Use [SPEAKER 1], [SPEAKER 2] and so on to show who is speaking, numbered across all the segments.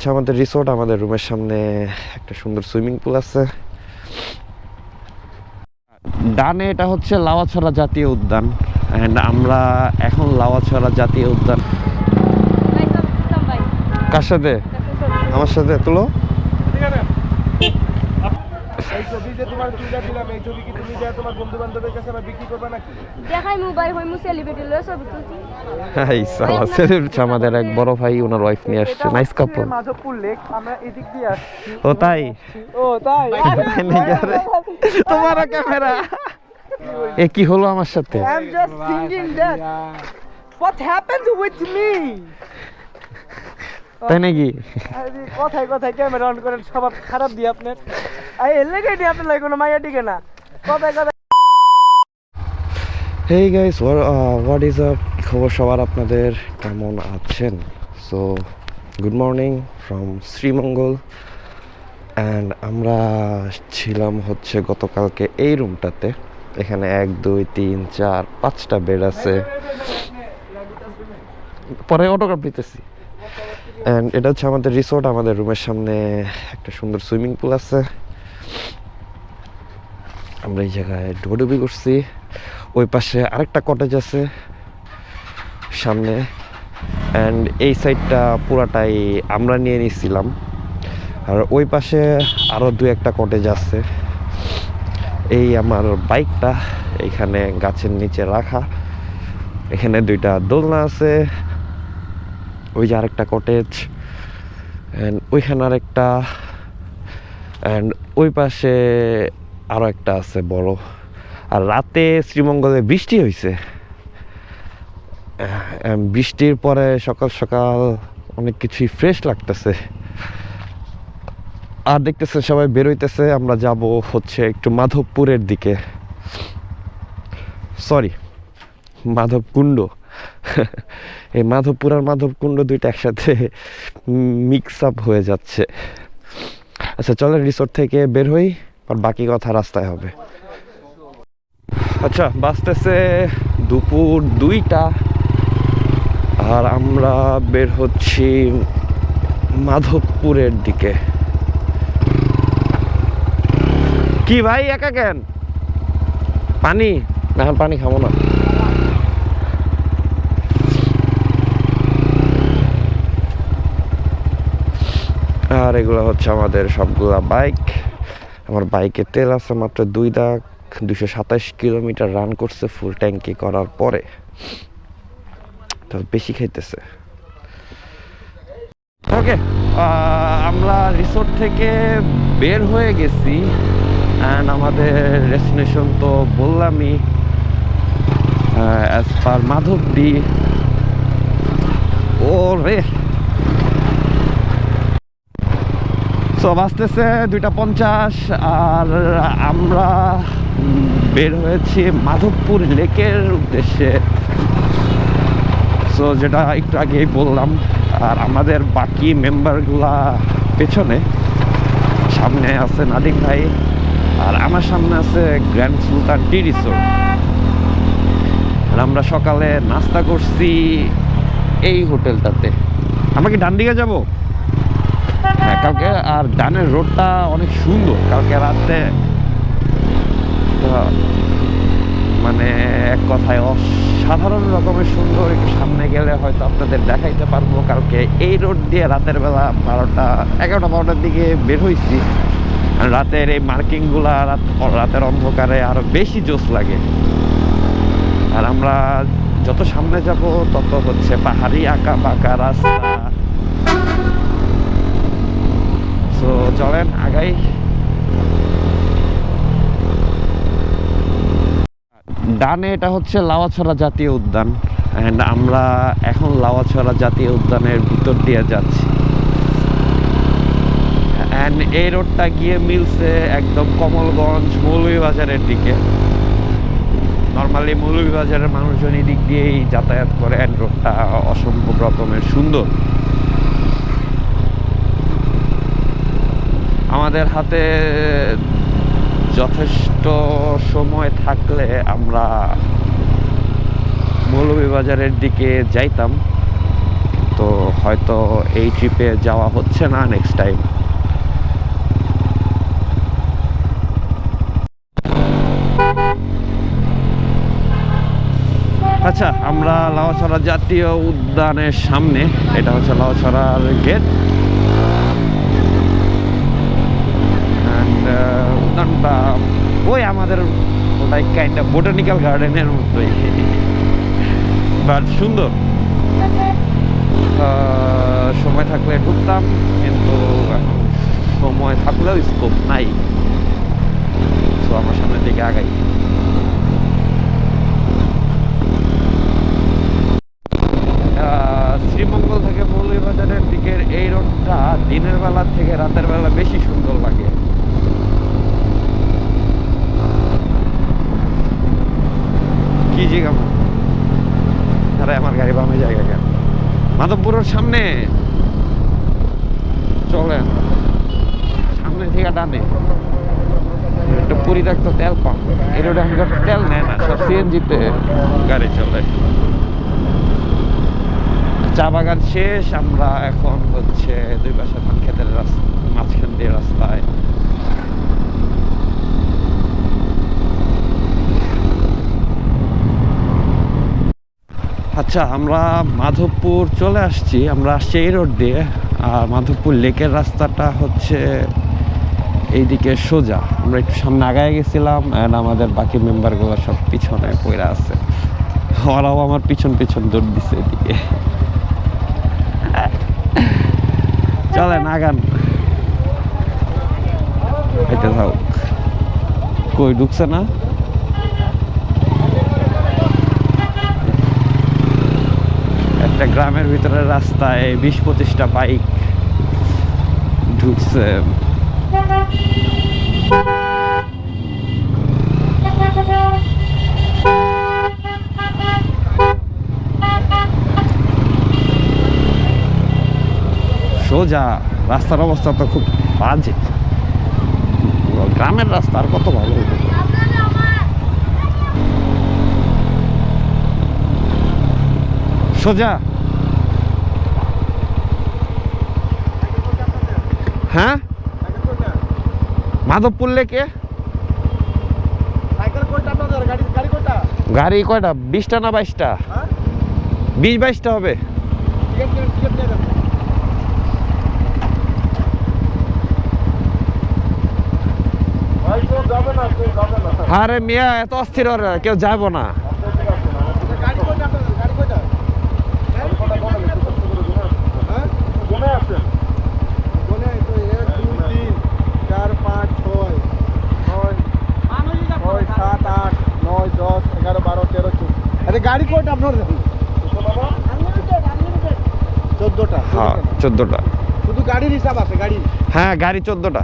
[SPEAKER 1] আচ্ছা আমাদের রিসোর্ট আমাদের রুমের সামনে একটা সুন্দর সুইমিং পুল আছে। ডানে এটা হচ্ছে লাওয়াছড়া জাতীয় উদ্যান অ্যান্ড আমরা এখন লাওয়াছড়া জাতীয় উদ্যান। কার সাথে? আমার সাথে তুলো
[SPEAKER 2] এই ছবি যে তোমার তুলে দিলাম এই তোমার বন্ধু বান্ধবের কাছে আবার বিক্রি করবে নাকি?
[SPEAKER 3] দেখাই মু ভাই সেলিব্রিটি লয়ে ছবি তুলছি।
[SPEAKER 1] হাই সালা সেলিব্রিটি আমাদের এক বড় ভাই ওনার ওয়াইফ নিয়ে আসছে। নাইস কাপল
[SPEAKER 2] মাধবপুর লেক আমরা এদিক দিয়ে আসছি।
[SPEAKER 1] ও তাই?
[SPEAKER 2] ও তাই?
[SPEAKER 1] তোমার ক্যামেরা এ কি হলো আমার সাথে?
[SPEAKER 2] I am just thinking that what happened with me
[SPEAKER 1] তাই নাকি?
[SPEAKER 2] কথায় কথায় ক্যামেরা অন করেন স্বভাব খারাপ দিয়ে আপনার। আই এর লেগে দি আপনার লাগে কোনো মাইয়া টিকে না। কথায়
[SPEAKER 1] hey guys what is up খবর সবার আপনাদের কেমন আছেন? So good morning from Sreemangal and আমরা ছিলাম হচ্ছে গতকালকে এই রুমটাতে এখানে এক, দুই, তিন, চার, পাঁচটা বেড আছে। পরে অটোগ্রাফ দিতেছি অ্যান্ড এটা হচ্ছে আমাদের রিসোর্ট আমাদের রুমের সামনে একটা সুন্দর সুইমিং পুল আছে। আমরা এই জায়গায় ডুবি করছি। ওই পাশে আরেকটা কটেজ আছে সামনে। অ্যান্ড এই সাইডটা পুরাটাই আমরা নিয়ে নিয়েছিলাম আর ওই পাশে আরও দু একটা কটেজ আছে। এই আমার বাইকটা এখানে গাছের নিচে রাখা। এখানে দুইটা দোলনা আছে। ওই যে আরেকটা কটেজ অ্যান্ড ওইখানে আরেকটা। অ্যান্ড ওই পাশে আরও একটা আছে বড়। আর রাতে শ্রীমঙ্গলে বৃষ্টি হয়েছে বৃষ্টির পরে সকাল সকাল অনেক কিছুই ফ্রেশ লাগতেছে। আর দেখতেছে সবাই বেরোইতেছে আমরা যাব হচ্ছে একটু মাধবপুরের দিকে। সরি মাধবকুণ্ড। এই মাধবপুর আর মাধবকুণ্ড দুইটা একসাথে মিক্স আপ হয়ে যাচ্ছে। আচ্ছা চলেন রিসোর্ট থেকে বের হই। আর বাকি কথা রাস্তায় হবে। আচ্ছা বাঁচতেছে দুপুর দুইটা আর আমরা বের হচ্ছি মাধবপুরের দিকে। কি ভাই, একা কেন? পানি? না, পানি খাব না। আর এগুলো হচ্ছে আমাদের সবগুলা বাইক। আমার বাইকে তেল আছে মাত্র দুই দাগ দুশো সাতাশ কিলোমিটার রান করছে ফুল ট্যাঙ্কি করার পরে। তো বেশি খাইতেছে। ওকে আমরা রিসোর্ট থেকে বের হয়ে গেছি। অ্যান্ড আমাদের ডেস্টিনেশন তো বললামই অ্যাজ পার মাধবডি ও রে সো বাঁচতেছে দুইটা পঞ্চাশ, আর আমরা বের হয়েছি মাধবপুর লেকের উদ্দেশ্যে। সো যেটা একটু আগেই বললাম, আর আমাদের বাকি মেম্বারগুলা পেছনে, সামনে আছে নাদিক ভাই, আর আমার সামনে আছে গ্র্যান্ড সুলতান টি রিসোর্ট। আর আমরা সকালে নাস্তা করছি এই হোটেলটাতে। আমরা কি ডান দিকে যাব? হ্যাঁ কালকে আর ডানের রোডটা অনেক সুন্দর। কালকে রাতে মানে এক কথায় অসাধারণ রকমের সুন্দর একটু সামনে গেলে হয়তো আপনাদের দেখাইতে পারব। কালকে এই রোড দিয়ে রাতের বেলা বারোটা, এগারোটা, বারোটার দিকে বের হয়েছি রাতের এই মার্কিংগুলা রাত, রাতের অন্ধকারে আরও বেশি জোশ লাগে। আর আমরা যত সামনে যাব, তত হচ্ছে পাহাড়ি আঁকা বাঁকা রাস্তা তো চলেন, আগাই। ডানে এটা হচ্ছে লাওয়াছড়া জাতীয় উদ্যান অ্যান্ড আমরা এখন লাওয়াছড়া জাতীয় উদ্যানের ভিতর দিয়ে যাচ্ছি। অ্যান্ড এই রোডটা গিয়ে মিলছে একদম কমলগঞ্জ মৌলভীবাজারের দিকে। নর্মালি মৌলভীবাজারের মানুষজন এই দিক দিয়েই যাতায়াত করে অ্যান্ড রোডটা অসম্ভব রকমের সুন্দর। আমাদের হাতে যথেষ্ট সময় থাকলে আমরা মৌলভীবাজারের দিকে যাইতাম। তো হয়তো এই ট্রিপে যাওয়া হচ্ছে না নেক্সট টাইম আচ্ছা আমরা লাউছড়া জাতীয় উদ্যানের সামনে, এটা হচ্ছে লাউছড়ার গেট অ্যান্ড উদ্যানটা ওই আমাদের অফ বোটানিক্যাল গার্ডেনের মতোই। বাট সুন্দর। সময় থাকলে ঢুকতাম, কিন্তু সময় থাকলেও স্কোপ নাই। তো আমার সামনের দিকে আগাই আহ, শ্রীমঙ্গল থেকে মৌলভীবাজারের দিকের এই রোডটা দিনের বেলা থেকে রাতের বেলা বেশি সুন্দর লাগে কি জায়গা আরে আমার গাড়ি বামে জায়গা কেন? মাধবপুরের সামনে। চলেন। সামনে থেকে ডানে। একটা তেল পাম্প এই রোডে তেল নেয় না, সব সিএনজিতে গাড়ি চলে। চা বাগান শেষ, আমরা এখন হচ্ছে দুই পাশে ধান খেতের রাস্তা, মাঝখান দিয়ে রাস্তায়। আচ্ছা আমরা মাধবপুর চলে আসছি। আমরা আসছি এই রোড দিয়ে। আর মাধবপুর লেকের রাস্তাটা হচ্ছে এইদিকে সোজা। আমরা একটু সামনে আগায় গেছিলাম অ্যান্ড আমাদের বাকি মেম্বারগুলো সব পিছনে পড়ে আছে। ওরাও আমার পিছন পিছন দৌড় দিছে এদিকে। চলেন, আগান। এটা থাক কই, ঢুকছে না? একটা গ্রামের ভিতরে রাস্তায় বিশ পঁচিশটা বাইক ঢুকছে। সোজা, রাস্তার অবস্থা তো খুব বাজে। গ্রামের রাস্তা আর কত ভালো হতো সোজা হ্যাঁ? মাধবপুর লেকে
[SPEAKER 2] গাড়ি
[SPEAKER 1] কয়টা? বিশটা না বাইশটা?
[SPEAKER 2] হ্যাঁ?
[SPEAKER 1] বিশ বাইশটা হবে। আরে মিয়া এত অস্থির কেউ যাব না
[SPEAKER 2] গাড়ি কোনটা আপনাদের গাড়ি কোনটা হ্যাঁ কোনে আছেন কোনে তো এক দুই তিন চার পাঁচ ছয় নয় ছয় সাত আট নয় দশ এগারো বারো তেরো চোদ্দ আরে গাড়ি কোনটা আপনার? চোদ্দটা।
[SPEAKER 1] হ্যাঁ চোদ্দটা।
[SPEAKER 2] শুধু গাড়ির হিসাব আছে গাড়ি?
[SPEAKER 1] হ্যাঁ গাড়ি চোদ্দটা।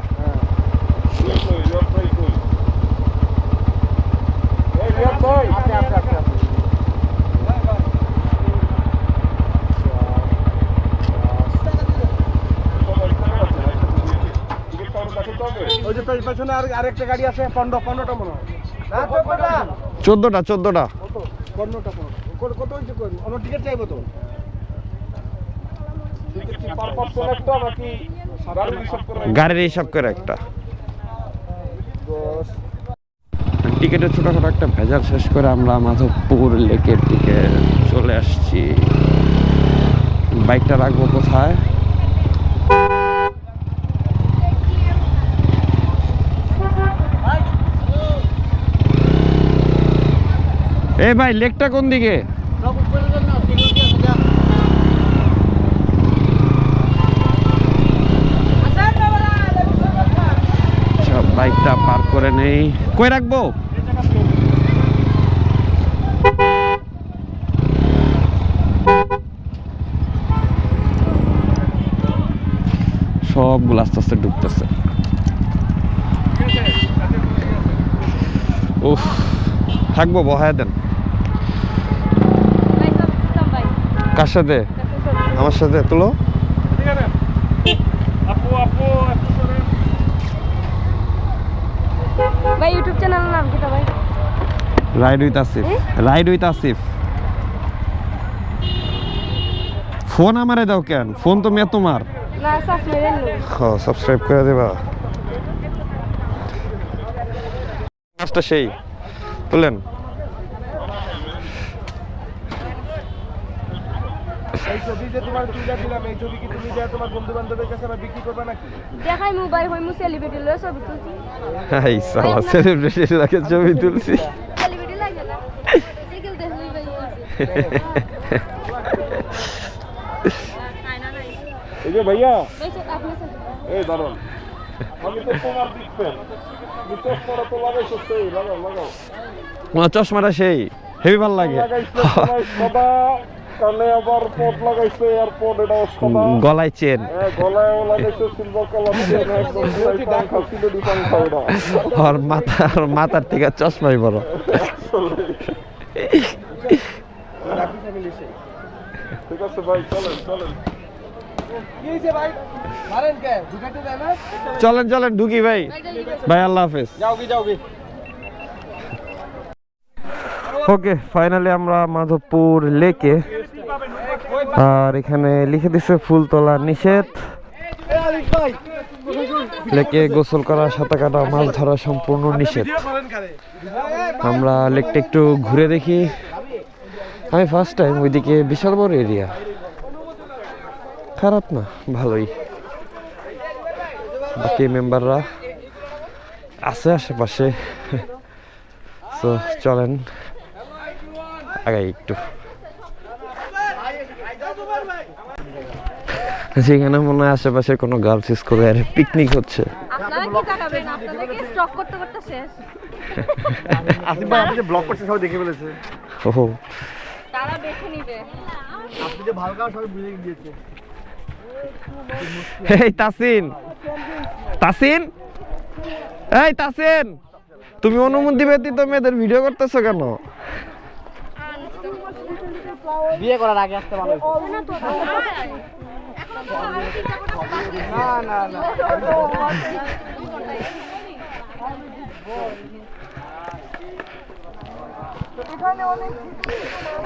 [SPEAKER 2] ওই যে পেছনে আর আরেকটা গাড়ি আছে পনেরো পনেরোটা মনে হয়। চোদ্দটা
[SPEAKER 1] চোদ্দটা।
[SPEAKER 2] কত পনেরোটা। কত হয়েছে অন্য টিকিট চাইব তো।
[SPEAKER 1] গাড়ির হিসাব করে একটা। টিকিটের ছোটখাটো একটা ভেজাল শেষ করে আমরা মাধবপুর লেকের দিকে চলে আসছি। বাইকটা রাখব কোথায়? এ ভাই, লেকটা কোন দিকে? বাইকটা পার করে নেই। কই রাখব? সবগুলো আস্তে আস্তে ডুবতেছে। থাকব, বহায় দেন
[SPEAKER 3] ভাই সব তুলতাম ভাই
[SPEAKER 1] কার সাথে? আমার সাথে তুলো।
[SPEAKER 3] ভাই ইউটিউব চ্যানেলের নাম কিটা ভাই?
[SPEAKER 1] Ride with Asif. Ride with Asif. Phone আমারে দাও কেন? ফোন তো মেয়ে তোমার। সাবস্ক্রাইব করে দেবা। মাছটা সেই তুলেন
[SPEAKER 2] ছবি যে তোমার তুলে দিলাম এই ছবি কি তুমি যা তোমার বন্ধু বান্ধবের কাছে আবার বিক্রি করবে নাকি?
[SPEAKER 3] দেখাই মোবাইল হই মু সেলিব্রিটি লয় ছবি তুলছি।
[SPEAKER 1] হাই সালা সেলিব্রিটি লাগে ছবি তুলছি।
[SPEAKER 3] সেলিব্রিটি লাগে না। দেখলেই ভাই
[SPEAKER 2] এই যে ভাইয়া। এই দারুণ আমি তো তোমার বিগ ফ্যান চশমাটা তো লাগাইছো সেই লাগাও লাগাও।
[SPEAKER 1] চশমাটা সেই হেভি ভালো লাগে।
[SPEAKER 2] কানে আবার পট লাগাইছো এয়ারপড এটা সাদা
[SPEAKER 1] গলায় চেন।
[SPEAKER 2] হ্যাঁ, গলায়ও লাগাইছো সিলভার কালার চেন একদম এটা
[SPEAKER 1] আর মাথা আর মাথার থেকে চশমাই বড়।
[SPEAKER 2] ঠিক আছে ভাই চলেন চলেন।
[SPEAKER 1] চলেন চলেন ঢুকি ভাই। ভাই আল্লাহ হাফেজ। ওকে ফাইনালি আমরা মাধবপুর লেকে আর এখানে লিখে দিছে ফুল তোলা নিষেধ। লেকে গোসল করা, সাঁতার কাটা, মাছ ধরা সম্পূর্ণ নিষেধ। আমরা লেকটা একটু ঘুরে দেখি। আমি ফার্স্ট টাইম ওইদিকে বিশাল বড় এরিয়া খারাপ না, ভালোই। বাকি মেম্বাররা আছে আশেপাশে। তো চলেন, আগাই একটু। সেখানে মনে হয় আশেপাশে কোনো গার্লস স্কুলের পিকনিক হচ্ছে।
[SPEAKER 3] আপনারা কি তাকাবেন? আপনাদেরকে স্টক করতে করতে শেষ।
[SPEAKER 2] আসিফ ভাই আপনি যে ব্লগ করছেন সবাই দেখে ফেলেছে।
[SPEAKER 1] ও
[SPEAKER 3] তারা বেছে নিবে।
[SPEAKER 2] আপনি যে ভালো কাজ সবাই বুঝে গিয়েছে।
[SPEAKER 1] এই তাসিন তাসিন এই তাসিন তুমি অনুমতি ব্যতীত মেয়েদের ভিডিও করতেছো কেন?
[SPEAKER 2] বিয়ে করার আগে আসতে ভালো না না না।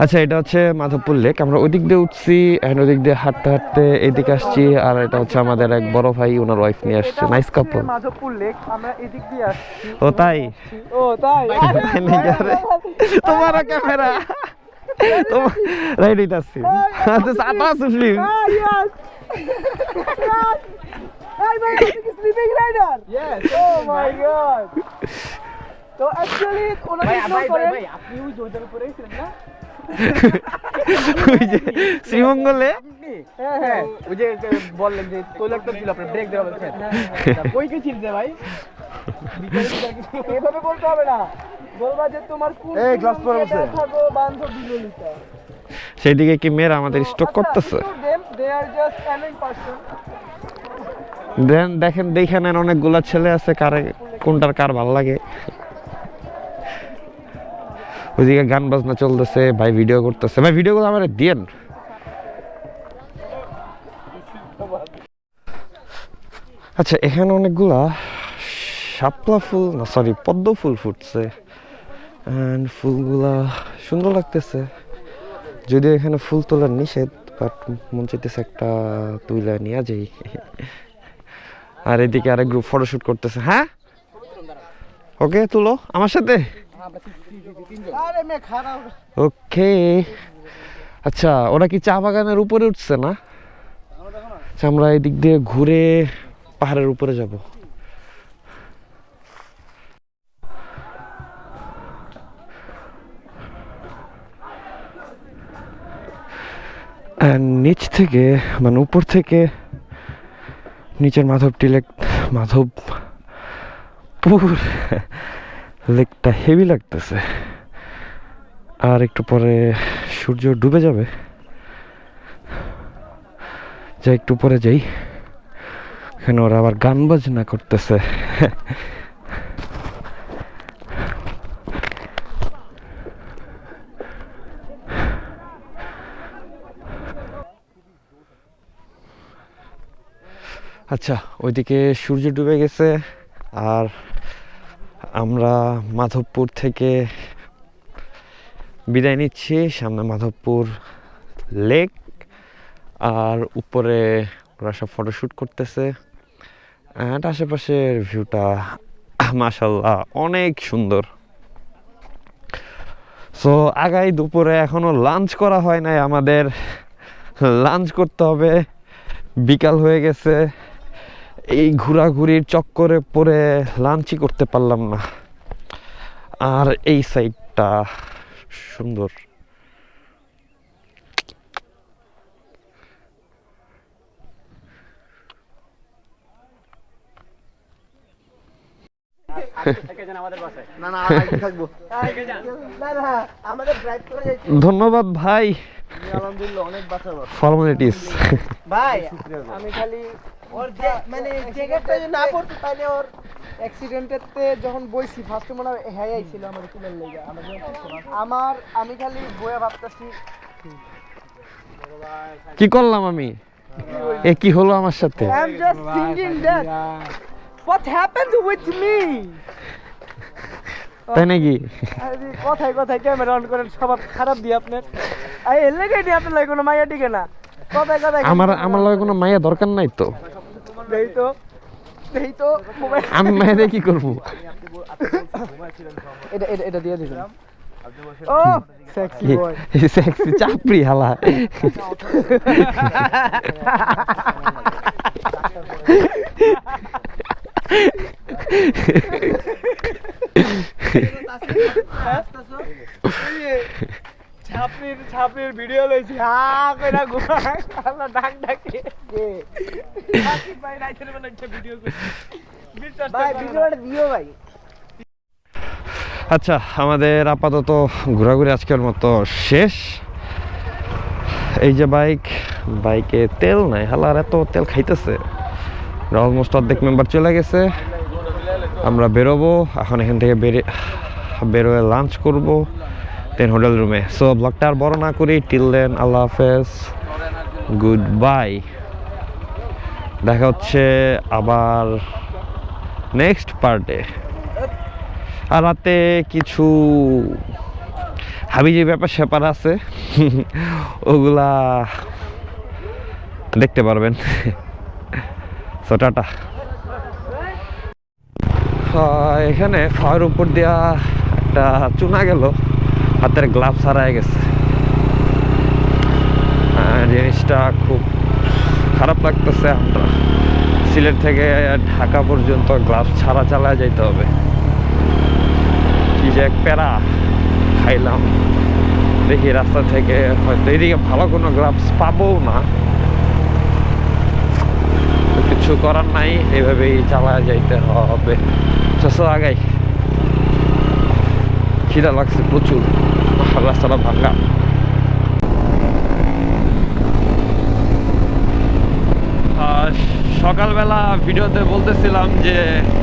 [SPEAKER 1] আচ্ছা এটা হচ্ছে মাধবপুর লেক। আমরা ওই দিক দিয়ে উঠছি এন্ড ওই দিক দিয়ে হাঁটতে হাঁটতে এদিকে আসছি আর এটা হচ্ছে আমাদের এক বড় ভাই ওনার ওয়াইফ নিয়ে আসছে। নাইস কাপল
[SPEAKER 2] মাধবপুর লেক আমরা এদিক দিয়ে আসছি।
[SPEAKER 1] ও তাই?
[SPEAKER 2] ও তাই?
[SPEAKER 1] তোমারও ক্যামেরা তোমার রাইট হইতাছি আচ্ছা সাতা সুসলিম
[SPEAKER 2] sleeping rider yes oh my god তো অ্যাকচুয়ালি ওনারা ইগনোর করেন আপনি ওই জোরদার উপরেই ছিলেন না?
[SPEAKER 1] ওই যে শ্রীমঙ্গলে?
[SPEAKER 2] হ্যাঁ হ্যাঁ। ওই যে বললেন যে টয়লেটটা ছিল আপনি ব্রেক দেওয়া বলছেন কই কে ছিলছে ভাই? এভাবে বলতে হবে না। বলবা যে তোমার কোন এই পরে বসে। থাকো বান্ধব বিললিতা
[SPEAKER 1] সেইদিকে কি মেয়েরা আমাদের স্টক করতেছে? দেন দেখেন দেখে নেন অনেকগুলা ছেলে আছে কারে কোনটার কার ভালো লাগে। ওইদিকে গান বাজনা চলতেছে ভাই ভিডিও করতেছে। ভাই ভিডিও করে আমার দিয়েন। আচ্ছা এখানে অনেকগুলা শাপলা ফুল না সরি পদ্ম ফুল ফুটছে। অ্যান্ড ফুলগুলা সুন্দর লাগতেছে। যদিও এখানে ফুল তোলার নিষেধ বাট মন চাইতেছে একটা তুইলা নিয়ে যাই। আর এদিকে আরেক গ্রুপ ফটোশুট করতেছে। হ্যাঁ? ওকে তুলো আমার সাথে? ওকে। আচ্ছা ওরা কি চা বাগানের উপরে উঠছে না। আচ্ছা, আমরা এদিক দিয়ে ঘুরে পাহাড়ের উপরে যাব। নিচ থেকে মানে উপর থেকে, নিচের মাধব লেক, মাধব, পুর, লেকটা হেভি লাগতেছে। আর একটু পরে সূর্য ডুবে যাবে। যা একটু পরে যাই। এখানে ওরা আবার গান বাজনা করতেছে। আচ্ছা ওইদিকে সূর্য ডুবে গেছে আর আমরা মাধবপুর থেকে বিদায় নিচ্ছি। সামনে মাধবপুর লেক আর উপরে ওরা সব ফটোশ্যুট করতেছে অ্যান্ড আশেপাশের ভিউটা মাসাল্লাহ অনেক সুন্দর। সো আগাই দুপুরে এখনও লাঞ্চ করা হয় নাই, আমাদের লাঞ্চ করতে হবে। বিকাল হয়ে গেছে। এই ঘোরাঘুরির চক্করে পরে লাঞ্চই করতে পারলাম না। আর এই সাইডটা সুন্দর।
[SPEAKER 2] না না আগে থাকব না না আমাদের ড্রাইভ করে যাইতে
[SPEAKER 1] ধন্যবাদ ভাই
[SPEAKER 2] আলহামদুলিল্লাহ
[SPEAKER 1] ফর্মালিটিস
[SPEAKER 4] ভাই আমি খালি ওর মানে জ্যাকেটটা যে না পড়তে পাইলে ওর অ্যাক্সিডেন্টেতে যখন বইছি ফার্স্টে মনে হয় হ্যাঁ আইছিল আমার লেগে। আমার আমি খালি বইয়া ভাবতেছি
[SPEAKER 1] কি করলাম আমি? এ কি হলো আমার সাথে?
[SPEAKER 4] I am just thinking that what happened with me
[SPEAKER 1] তাই নাকি?
[SPEAKER 4] কথায় কথায় ক্যামেরা অন করেন সবার খারাপ দিয়ে আপনার। এই লেগে নি আপনার লাগে কোনো মাইয়া টিকে না। কথায় কথায়
[SPEAKER 1] আমার আমার লগে কোনো মাইয়া দরকার নাই তো।
[SPEAKER 4] দেই তো দেই তো
[SPEAKER 1] আমি মায়েদের কি করব?
[SPEAKER 4] এটা এটা এটা দিয়ে দিবেন। ও সেক্সি বয়
[SPEAKER 1] সেক্সি চাপড়ি হালা।
[SPEAKER 4] ছাপড়ির ছাপড়ির ভিডিও লইছি। হা কইরা আল্লাহ ডাক ডাকে। কে? সাকিব ভাই রাইতের বেলা একটা ভিডিও করছি ভাই ভিডিওটা দিও ভাই।
[SPEAKER 1] আচ্ছা আমাদের আপাতত ঘোরাঘুরি আজকের মতো শেষ। এই যে বাইক বাইকে তেল নাই হালার এত তেল খাইতেছে। অলমোস্ট অর্ধেক মেম্বার চলে গেছে। আমরা বেরোবো এখন এখান থেকে বেরে বেরোয় লাঞ্চ করব। দেন হোটেল রুমে। সো ব্লগটা আর বড় না করি। টিল দেন আল্লাহ হাফেজ। গুড বাই দেখা হচ্ছে আবার নেক্সট পার্টে আর রাতে কিছু হাবি যে ব্যাপার স্যাপার আছে। ওগুলা দেখতে পারবেন। সো টাটা। এখানে ফাওয়ার উপর দেওয়া একটা চুনা গেল। হাতের গ্লাভস হারায় গেছে। জিনিসটা খুব খারাপ লাগতেছে আমরা। সিলেট থেকে ঢাকা পর্যন্ত গ্লাভস ছাড়া চালায় যাইতে হবে। কি যে এক প্যারা খাইলাম। দেখি রাস্তা থেকে হয়তো এদিকে ভালো কোনো গ্লাভস পাবো না। কিছু করার নাই, এভাবেই চালায় যাইতে হবে। ছশো আগাই। খিদা লাগছে প্রচুর। রাস্তাটা আর সকালবেলা ভিডিওতে বলতেছিলাম যে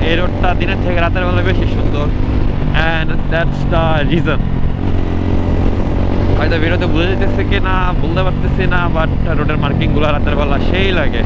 [SPEAKER 1] এই রোডটা দিনের থেকে রাতের বেলা বেশি সুন্দর। অ্যান্ড দ্যাটস দ্য রিজন হয়তো ভিডিওতে বুঝে যেতেছে কি না বলতে পারতেছি না বাট রোডের মার্কিংগুলো রাতের বেলা সেই লাগে।